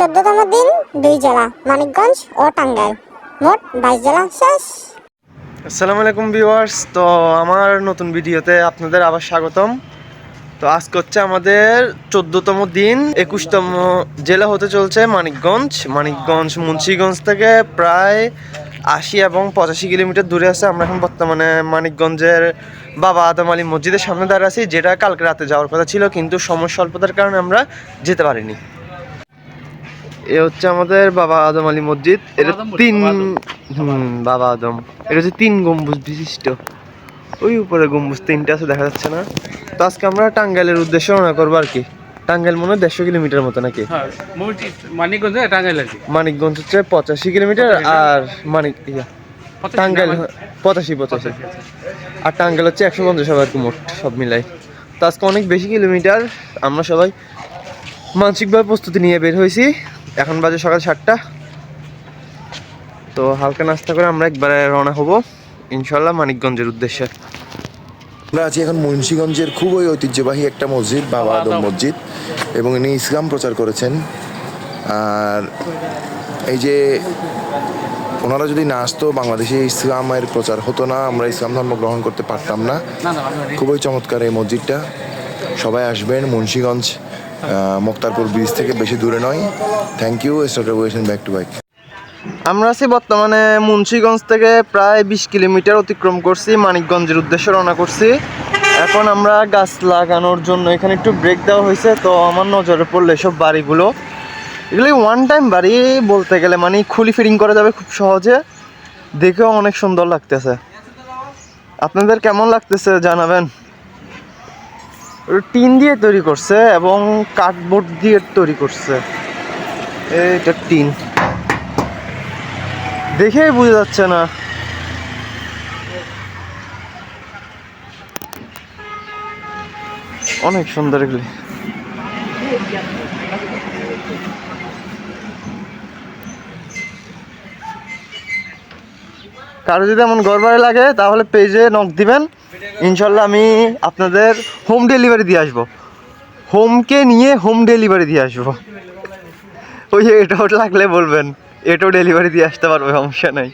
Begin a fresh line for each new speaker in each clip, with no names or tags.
চোদ্দতম দিন, দুই জেলা, মানিকগঞ্জ ও টাঙ্গাইল। মোট বাইশ জেলা শেষ।
আসসালামু আলাইকুম ভিউয়ার্স। তো আমার নতুন ভিডিওতে আপনাদের আবার স্বাগতম। তো আজকে হচ্ছে আমাদের চোদ্দতম দিন, একুশতম জেলা হতে চলছে মানিকগঞ্জ। মানিকগঞ্জ, মুন্সিগঞ্জ থেকে প্রায় আশি এবং পঁচাশি কিলোমিটার দূরে আছে। আমরা এখন বর্তমানে মানিকগঞ্জের বাবা আদম আলী মসজিদের সামনে দাঁড়িয়ে আছি, যেটা কালকে রাতে যাওয়ার কথা ছিল, কিন্তু সময় স্বল্পতার কারণে আমরা যেতে পারিনি। এ হচ্ছে আমাদের বাবা আদম আলী মসজিদ। এটা তিন
বাবা আদম।
এটা হচ্ছে তিন গম্বুজ বিশিষ্ট। ওই উপরে গম্বুজ তিনটা আছে দেখা যাচ্ছে না। তো আজকে আমরা টাঙ্গাইলের উদ্দেশ্যে রওনা করব আর কি। টাঙ্গাইল মনে হয় দেড়শো কিলোমিটার মতো নাকি?
হ্যাঁ মানিকগঞ্জে টাঙ্গাইল
মানিকগঞ্জ হচ্ছে পঁচাশি কিলোমিটার আর মানিক ইয়া। টাঙ্গাইল পঁচাশি পঁচাশি। আর টাঙ্গাইল হচ্ছে একশো পঞ্চাশ হবে আর কি মোট সব মিলাই। তো আজকে অনেক বেশি কিলোমিটার আমরা সবাই মানসিকভাবে প্রস্তুতি নিয়ে বের হয়েছি। এখন বাজে সকাল সাতটা। তো হালকা নাস্তা করে আমরা একবারে রওনা হব ইনশাল্লাহ মানিকগঞ্জের উদ্দেশ্যে।
আমরা আছি এখন মুন্সীগঞ্জের খুবই ঐতিহ্যবাহী একটা মসজিদ বাবা আদম। মসজিদ এবং ইনি ইসলাম প্রচার করেছেন। আর এই যে ওনারা যদি না আসতো বাংলাদেশে ইসলামের প্রচার হতো না আমরা ইসলাম ধর্ম গ্রহণ করতে পারতাম না। খুবই চমৎকার এই মসজিদটা। সবাই আসবেন মুন্সিগঞ্জ। মোক্তারপুর ব্রিজ থেকে বেশি দূরে নয়। Thank you start back to bike
আমরা আছি বর্তমানে মুন্সিগঞ্জ থেকে প্রায় বিশ কিলোমিটার অতিক্রম করছি, মানিকগঞ্জের উদ্দেশ্যে রওনা করছি। এখন আমরা গাছ লাগানোর জন্য এখানে একটু ব্রেক দেওয়া হয়েছে, তো আমার নজরে পড়ল এসব বাড়িগুলো। এগুলি ওয়ান টাইম বাড়ি বলতে গেলে মানে খুলি ফিটিং করা যাবে খুব সহজে। দেখেও অনেক সুন্দর লাগতেছে। আপনাদের কেমন লাগতেছে জানাবেন? টিন দিয়ে তৈরি করছে এবং কাঠবোর্ড দিয়ে তৈরি করছে। এইটা টিন। দেখেই বোঝা যাচ্ছে না। অনেক সুন্দর এগুলি। কারও যদি এমন ঘর লাগে, তাহলে পেজে নখ দিবেন। ইনশাল্লাহ আমি আপনাদের হোম ডেলিভারি দিয়ে আসব। হোমকে নিয়ে হোম ডেলিভারি দিয়ে আসব। ওই এটাও লাগলে বলবেন, এটাও ডেলিভারি দিয়ে আসতে পারবে, সমস্যা নাই।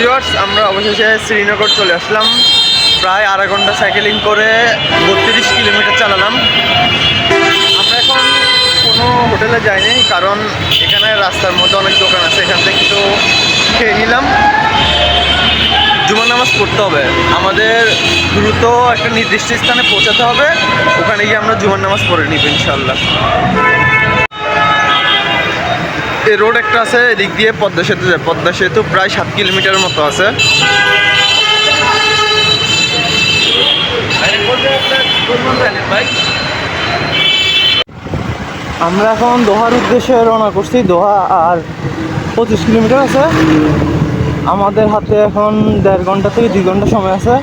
ভিউয়ার্স আমরা অবশেষে শ্রীনগর চলে আসলাম। প্রায় আধা ঘণ্টা সাইকেলিং করে বত্রিশ কিলোমিটার চালালাম। আমরা এখন কোনো হোটেলে যাইনি, কারণ এখানে রাস্তার মধ্যে অনেক দোকান আছে, এখান থেকে একটু খেয়ে নিলাম। জুমার নামাজ পড়তে হবে। আমাদের দ্রুত একটা নির্দিষ্ট স্থানে পৌঁছাতে হবে। ওখানে গিয়ে আমরা জুমার নামাজ পড়ে নিব ইনশাল্লাহ রোড একটা আছে, এদিক দিয়ে পদ্মা সেতু যায়। পদ্মা সেতু প্রায় সাত কিলোমিটারের মতো আছে। আমরা এখন দোহার উদ্দেশ্যে রওনা করছি। দোহা আর পঁচিশ কিলোমিটার আছে। আমাদের হাতে এখন দেড় ঘণ্টা থেকে দুই ঘণ্টা সময় আছে।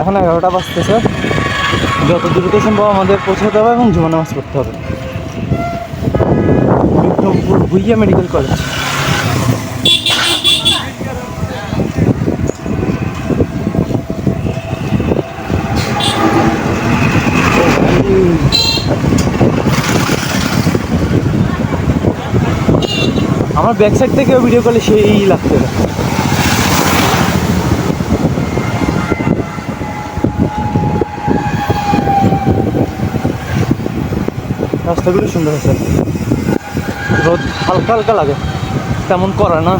এখন এগারোটা বাজতেছে। যত দ্রুত সম্ভব আমাদের পৌঁছাতে হবে এবং জুমা মাছ পড়তে হবে। বিক্রমপুর ভুইয়া মেডিকেল কলেজ আমার ব্যাক সাইড থেকেও ভিডিও করলে সেই লাগতো রাস্তাগুলো সুন্দর আছে। রোদ হালকা হালকা লাগে। তেমন করে না।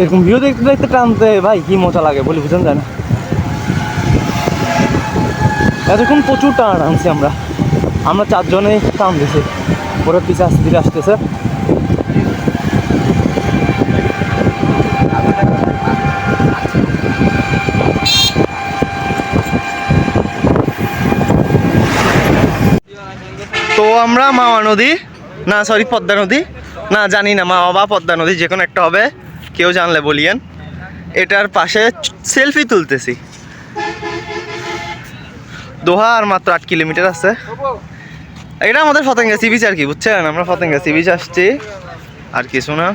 এরকম ভিউ দেখতে দেখতে টানতে ভাই কি মজা লাগে বলি বুঝেন যায় না এতক্ষণ প্রচুর টান আনছি আমরা। আমরা চারজনে টান দিছি। ওরা পিছে আস্তে আসতেছে। আমরা মাওয়া নদী, না সরি পদ্মা নদী, না, জানি না মাওয়া বা পদ্মা নদী, যে কোনো একটা হবে, কেউ জানলে বলিয়েন। এটার পাশে সেলফি তুলতেছি। দোহা আর মাত্র আট কিলোমিটার আছে। এটা আমাদের ফতেঙ্গা সি বিচ আর কি, বুঝছেন? আমরা ফতেঙ্গা সি বিচ আসছি। আর কিছু না।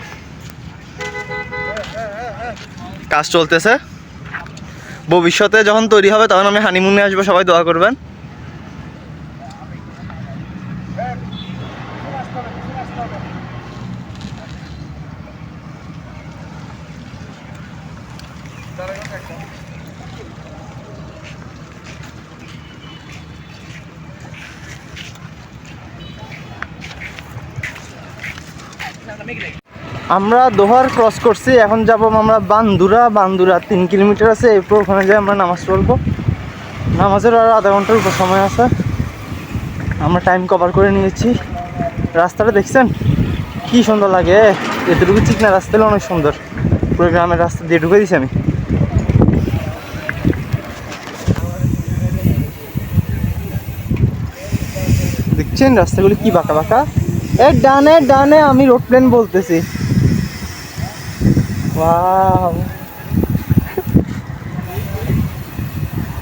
কাজ চলতেছে। ভবিষ্যতে যখন তৈরি হবে, তখন আমি হানিমুনে আসব, সবাই দোয়া করবেন। আমরা দোহার ক্রস করছি, এখন যাব আমরা বান্দুরা বান্দুরা তিন কিলোমিটার আছে এরপর ওখানে যাই, আমরা নামাজ পড়ব। নামাজের আরও আধা ঘণ্টার উপর সময় আছে। আমরা টাইম কভার করে নিয়েছি। রাস্তাটা দেখছেন? কি সুন্দর লাগে। এতটুকু চিকনা না হলো অনেক সুন্দর। পুরো গ্রামের রাস্তা দিয়ে ঢুকে দিছি আমি। দেখছেন রাস্তাগুলি কি বাঁকা বাঁকা? এ ডানে ডানে আমি রোড প্লেন বলতেছি। ওয়াও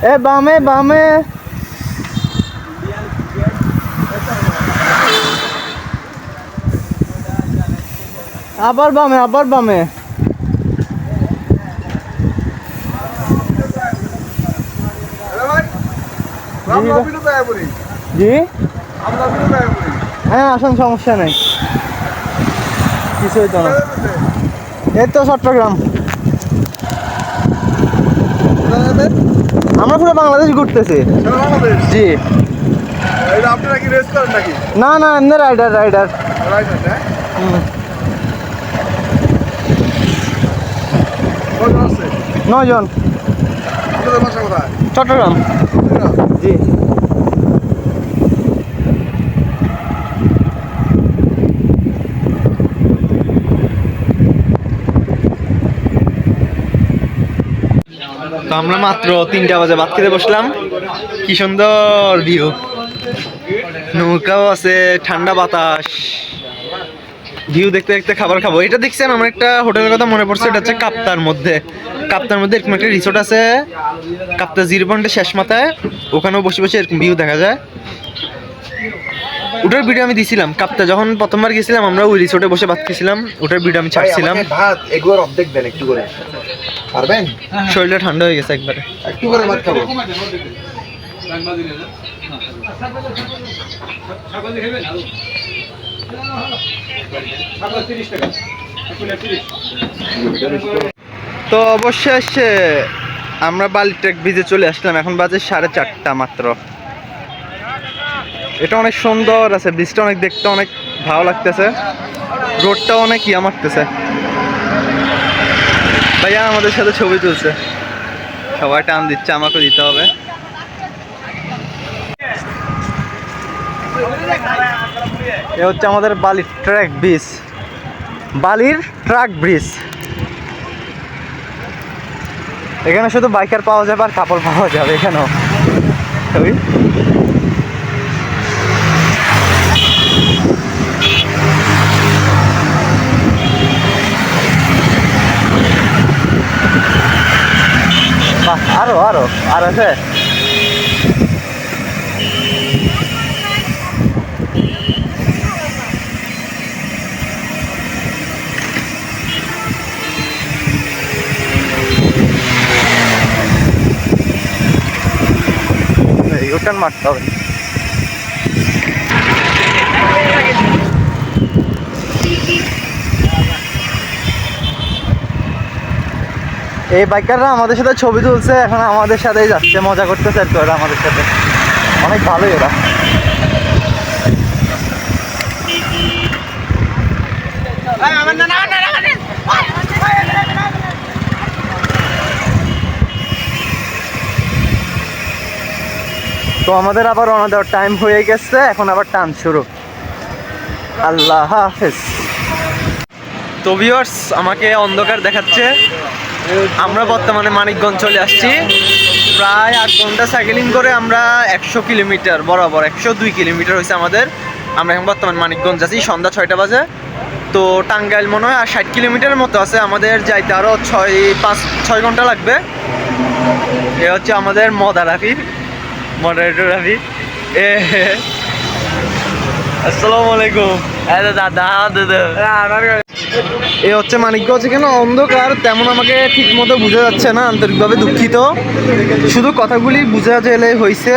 এ বামে বামে আবার বামে আবার বামে জি হ্যাঁ আসুন সমস্যা নেই। কিছু হইতো না। এই তো চট্টগ্রাম। আমরা পুরো বাংলাদেশ ঘুরতেছি। জি। না না এমনি রাইডার রাইডার
কোথায়?
চট্টগ্রাম। জি। তো আমরা মাত্র তিনটা বাজে, ভাত খেতে বসলাম। কি সুন্দর ভিউ নৌকাও আছে, ঠান্ডা বাতাস। ভিউ দেখতে দেখতে খাবার খাব। এটা দেখছেন, আমার একটা হোটেলের কথা মনে পড়ছে, এটা হচ্ছে কাপ্তার মধ্যে। কাপ্তার মধ্যে এরকম একটা রিসোর্ট আছে। কাপ্তা জিরো পয়েন্টের শেষ মাথায়। ওখানেও বসে বসে এরকম ভিউ দেখা যায়। ওটার ভিডিও আমি দিছিলাম কাপ্তা যখন প্রথমবার গেছিলাম আমরা ওই রিসোর্টে বসে ভাত খেয়েছিলাম। ওটার ভিডিও আমি ছাড়ছিলাম।
ভাত, এগুলোর অর্ধেক দেন একটু করে। পারবেন?
শরীরটা ঠান্ডা হয়ে গেছে একবারে।
একটু করে ভাত খাব।
তো অবশেষে আমরা বালিট্রেক ব্রিজে চলে আসলাম এখন বাজে সাড়ে চারটা মাত্র। এটা অনেক সুন্দর আছে ব্রিজটা অনেক দেখতে অনেক ভালো লাগতেছে। রোডটা অনেক ইয়া মারতেছে। ভাইয়া আমাদের সাথে ছবি তুলছে। সবাই টান দিচ্ছে, আমাকে দিতে হবে। এ হচ্ছে আমাদের বালির ট্র্যাক ব্রিজ। বালির ট্রাক ব্রিজ। এখানে শুধু বাইকার পাওয়া যাবে আর কাপড় পাওয়া যাবে এখানেও ওই আরও আরও আর আছে? ইউটার্ন মারতে হবে। এই বাইকাররা আমাদের সাথে ছবি তুলছে, এখন আমাদের সাথেই যাচ্ছে, মজা করতেছে আর ওরা আমাদের সাথে। অনেক ভালোই ওরা। তো আমাদের আবার রওনা দেওয়ার টাইম হয়ে গেছে, এখন আবার টান শুরু। আল্লাহ হাফেজ। তো ভিউয়ার্স আমাকে অন্ধকার দেখাচ্ছে। আমরা বর্তমানে মানিকগঞ্জ চলে আসছি। প্রায় আট ঘণ্টা সাইকেলিং করে আমরা একশো কিলোমিটার বরাবর একশো দুই কিলোমিটার হয়েছে আমাদের। আমরা এখন বর্তমানে মানিকগঞ্জ আছি সন্ধ্যা ছয়টা বাজে। তো টাঙ্গাইল মনে হয় আর ষাট কিলোমিটারের মতো আছে আমাদের যাইতে আরও ছয় পাঁচ ছয় ঘণ্টা লাগবে। এ হচ্ছে আমাদের মদা রাফি মডারেটর রাফি এ আসসালামু আলাইকুম। দাদা দাদা এ হচ্ছে মানিকগঞ্জ। এখানে অন্ধকার, তেমন আমাকে ঠিক মতো বোঝা যাচ্ছে না, আন্তরিকভাবে দুঃখিত। শুধু কথাগুলি বোঝা গেলে হয়েছে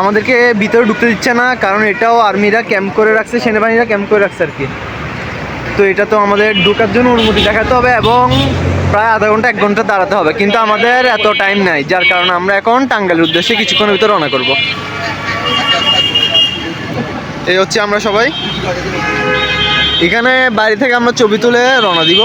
আমাদেরকে ভিতরে ঢুকতে দিচ্ছে না, কারণ এটাও আর্মিরা ক্যাম্প করে রাখছে, সেনাবাহিনীরা ক্যাম্প করে রাখছে আর কি। তো এটা তো আমাদের ঢোকার জন্য অনুমতি দেখাতে হবে এবং প্রায় আধা ঘণ্টা, এক ঘণ্টা দাঁড়াতে হবে। কিন্তু আমাদের এত টাইম নাই, যার কারণে আমরা এখন টাঙ্গালের উদ্দেশ্যে কিছুক্ষণের ভিতরে রওনা করব। এই হচ্ছে আমরা সবাই। এখানে বাড়ি থেকে আমরা ছবি তুলে রওনা দিব।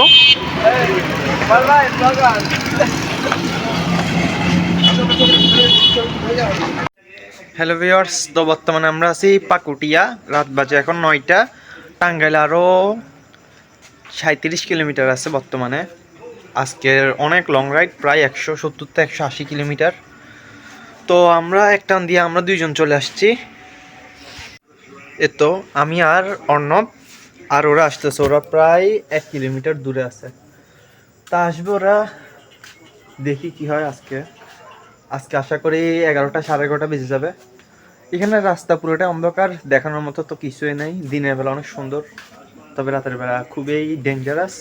হ্যালো ভিওর্স তো বর্তমানে আমরা আছি পাকুটিয়া, রাত বাজে এখন নয়টা। টাঙ্গাইল আরও সাঁত্রিশ কিলোমিটার আছে বর্তমানে। আজকের অনেক লং রাইড প্রায় একশো সত্তর থেকে একশো আশি কিলোমিটার। তো আমরা এক টান দিয়ে আমরা দুইজন চলে আসছি। এ তো আমি আর অর্ণব আর ওরা আসতেছে, ওরা প্রায় এক কিলোমিটার দূরে আছে। তা আসবে ওরা, দেখি কি হয় আজকে। আজকে আশা করি এগারোটা সাড়ে এগারোটা বেজে যাবে। এখানে রাস্তা পুরোটা অন্ধকার, দেখানোর মতো তো কিছুই নেই। দিনের বেলা অনেক সুন্দর, তবে রাতের বেলা খুবই ডেঞ্জারাস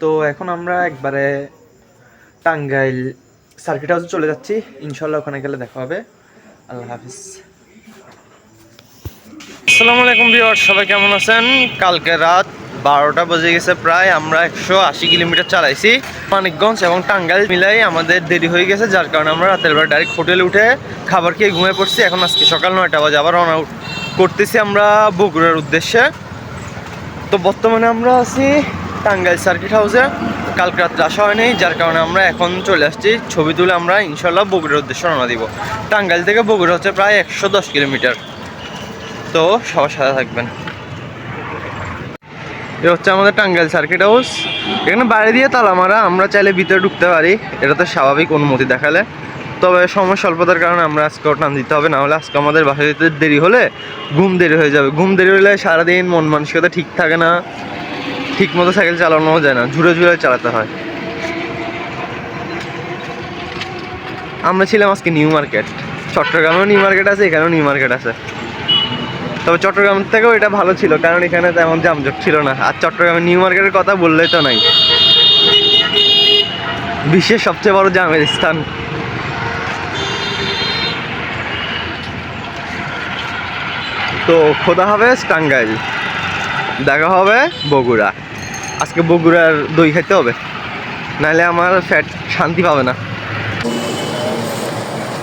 তো এখন আমরা একবারে টাঙ্গাইল সার্কিট হাউসে চলে যাচ্ছি। ইনশাল্লাহ ওখানে গেলে দেখা হবে। আল্লাহ হাফিজ। আসসালামু আলাইকুম ভিউয়ার সবাই কেমন আছেন? কালকে রাত বারোটা বেজে গেছে প্রায়, আমরা একশো আশি কিলোমিটার চালাইছি। মানিকগঞ্জ এবং টাঙ্গাইল মিলাই আমাদের দেরি হয়ে গেছে, যার কারণে আমরা রাতের বেলা ডাইরেক্ট হোটেলে উঠে খাবার খেয়ে ঘুমিয়ে পড়ছি। এখন আজকে সকাল নয়টা বাজে, আবার রওনা করতেছি আমরা বগুড়ার উদ্দেশ্যে। তো বর্তমানে আমরা আছি টাঙ্গাইল সার্কিট হাউসে কালকে রাত্রে আসা হয়নি, যার কারণে আমরা এখন চলে আসছি। ছবি তুলে আমরা ইনশাল্লাহ বগুড়ার উদ্দেশ্যে রওনা দিব। টাঙ্গাইল থেকে বগুড়া হচ্ছে প্রায় একশো দশ কিলোমিটার। তো সবার সাথে থাকবেন। এ হচ্ছে আমাদের টাঙ্গাইল সার্কিট হাউস এখানে বাইরে দিয়ে তালা মারা, আমরা চাইলে ভিতরে ঢুকতে পারি। এটা তো স্বাভাবিক অনুমতি দেখালে। তবে সময় স্বল্পতার কারণে আমরা আজকে টান দিতে হবে না হলে আজকে আমাদের বাসা যেতে দেরি হলে ঘুম দেরি হয়ে যাবে। ঘুম দেরি হলে সারাদিন মন মানসিকতা ঠিক থাকে না। ঠিক মতো সাইকেল চালানোও যায় না, ঝুড়ে ঝুড়ে চালাতে হয়। আমরা ছিলাম আজকে নিউ মার্কেট। চট্টগ্রামেও নিউ মার্কেট আছে, এখানেও নিউ মার্কেট আছে। তবে চট্টগ্রাম থেকেও এটা ভালো ছিল, কারণ এখানে তেমন জামজট ছিল না। আর চট্টগ্রামের নিউ মার্কেটের কথা বললেই তো নাই। বিশ্বের সবচেয়ে বড় জামের স্থান। তো খোদা হবে টাঙ্গাইল। দেখা হবে বগুড়া। আজকে বগুড়ার দই খাইতে হবে। নাহলে আমার ফ্যাট শান্তি পাবে না।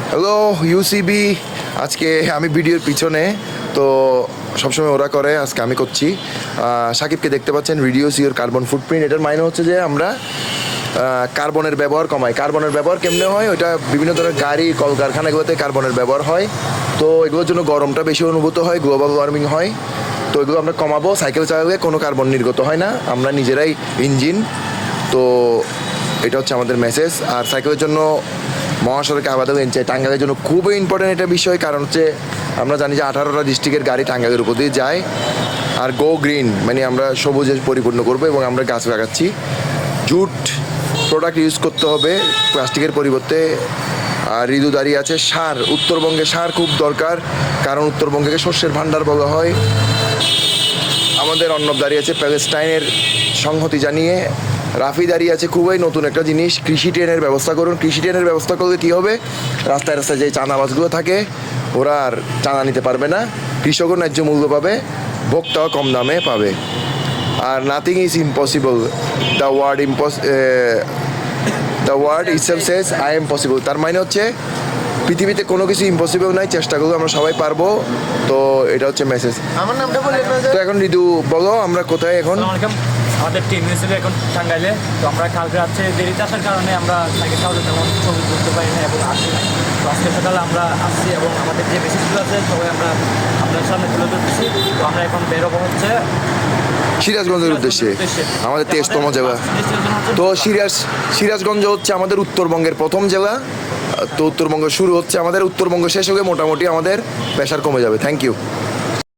হ্যালো ইউসিবি আজকে আমি ভিডিওর পিছনে তো সবসময় ওরা করে, আজকে আমি করছি। সাকিবকে দেখতে পাচ্ছেন রিডিউস ইউর কার্বন ফুটপ্রিন্ট এটার মাইনে হচ্ছে যে আমরা কার্বনের ব্যবহার কমাই। কার্বনের ব্যবহার কেমনে হয়? ওইটা বিভিন্ন ধরনের গাড়ি, কলকারখানাগুলোতে কার্বনের ব্যবহার হয়। তো এগুলোর জন্য গরমটা বেশি অনুভূত হয় গ্লোবাল ওয়ার্মিং হয়। তো এগুলো আমরা কমাবো সাইকেল চালালে কোনো কার্বন নির্গত হয় না। আমরা নিজেরাই ইঞ্জিন তো এটা হচ্ছে আমাদের মেসেজ আর সাইকেলের জন্য মহাসড়কে লেন চাই টাঙ্গাইলের জন্য খুবই ইম্পর্টেন্ট এটা বিষয়, কারণ হচ্ছে আমরা জানি যে আঠারোটা ডিস্ট্রিক্টের গাড়ি টাঙ্গাইলের উপর দিয়ে যায়। আর গো গ্রিন মানে আমরা সবুজে পরিপূর্ণ করব এবং আমরা গাছ লাগাচ্ছি। জুট প্রোডাক্ট ইউজ করতে হবে প্লাস্টিকের পরিবর্তে। আর ঋতু দাঁড়িয়ে আছে, সার, উত্তরবঙ্গে সার খুব দরকার, কারণ উত্তরবঙ্গে শস্যের ভাণ্ডার বলা হয়। আমাদের অন্নব দাঁড়িয়ে আছে, প্যালেস্টাইনের সংহতি জানিয়ে। রাফি দাঁড়িয়ে আছে খুবই নতুন একটা জিনিস। কৃষি ট্রেনের ব্যবস্থা করুন। কৃষি ট্রেনের ব্যবস্থা করলে কী হবে? রাস্তায় রাস্তায় যে চাঁদাবাজগুলো থাকে ওরা আর চাঁদা নিতে পারবে না। কৃষকও ন্যায্য মূল্য পাবে ভোক্তাও কম দামে পাবে। আর nothing is impossible the word impossible the word itself says I am possible তার মানে হচ্ছে পৃথিবীতে কোনো কিছু ইম্পসিবল নাই চেষ্টা করলে আমরা সবাই পারব। তো এটা হচ্ছে মেসেজ
আমার নামটা
তো এখন ঋতু বলো আমরা কোথায় এখন?
আমাদের টিম ছিল এখন টাঙ্গাইলে। তো আমরা কালকে রাত্রে দেরিতে আসার কারণে আমরা সাইকেল চালাতে তেমন ছবি তুলতে পারি না এবং আসি না তো আজকে সকালে আমরা আসছি এবং আমাদের যে মেসেজগুলো আছে সবাই আমরা আপনার সামনে তুলে ধরতেছি। তো আমরা এখন বেরোবো হচ্ছে
সিরাজগঞ্জের উদ্দেশ্যে। আমাদের তেইশতম জেলা। তো সিরাজ সিরাজগঞ্জ হচ্ছে আমাদের উত্তরবঙ্গের প্রথম জেলা। তো উত্তরবঙ্গ শুরু হচ্ছে আমাদের। উত্তরবঙ্গ শেষ হয়ে মোটামুটি আমাদের প্রেশার কমে যাবে। Thank you